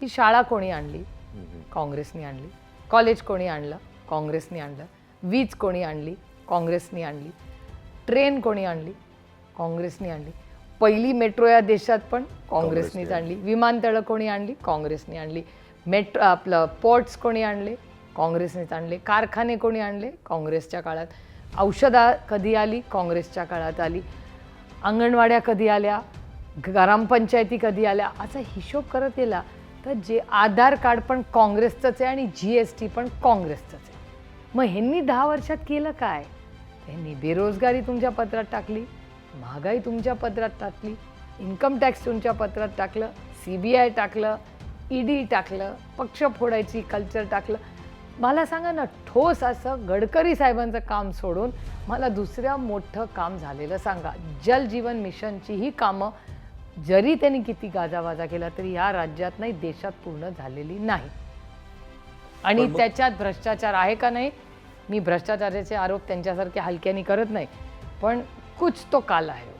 की शाळा कोणी आणली? काँग्रेसनी आणली. कॉलेज कोणी आणलं? काँग्रेसनी आणलं. वीज कोणी आणली? काँग्रेसनी आणली. ट्रेन कोणी आणली? काँग्रेसनी आणली. पहिली मेट्रो या देशात पण काँग्रेसनीच आणली. विमानतळं कोणी आणली? काँग्रेसनी आणली. मेट्रो आपलं पोर्ट्स कोणी आणले? काँग्रेसनेच आणले. कारखाने कोणी आणले? काँग्रेसच्या काळात. औषधा कधी आली? काँग्रेसच्या काळात आली. अंगणवाड्या कधी आल्या? ग्रामपंचायती कधी आल्या? असा हिशोब करत गेला. तर जे आधार कार्ड पण काँग्रेसचंच आहे आणि जी एस टी पण काँग्रेसचंच आहे. मग ह्यांनी दहा वर्षात केलं काय? त्यांनी बेरोजगारी तुमच्या पत्रात टाकली महागाई तुमच्या पत्रात टाकली इन्कम टॅक्स तुमच्या पत्रात टाकलं सी बी आय टाकलं ईडी टाकलं पक्ष फोडायची कल्चर टाकलं. मला सांगा ना ठोस असं गडकरी साहेबांचं काम सोडून मला दुसऱ्या मोठं काम झालेलं सांगा. जल जीवन मिशनची ही कामं जरी त्यांनी किती गाजावाजा केला तरी या राज्यात नाही देशात पूर्ण झालेली नाही. आणि त्याच्यात भ्रष्टाचार आहे का नाही मी भ्रष्टाचाराचे आरोप त्यांच्यासारखे हलक्याने करत नाही पण कुछ तो काला आहे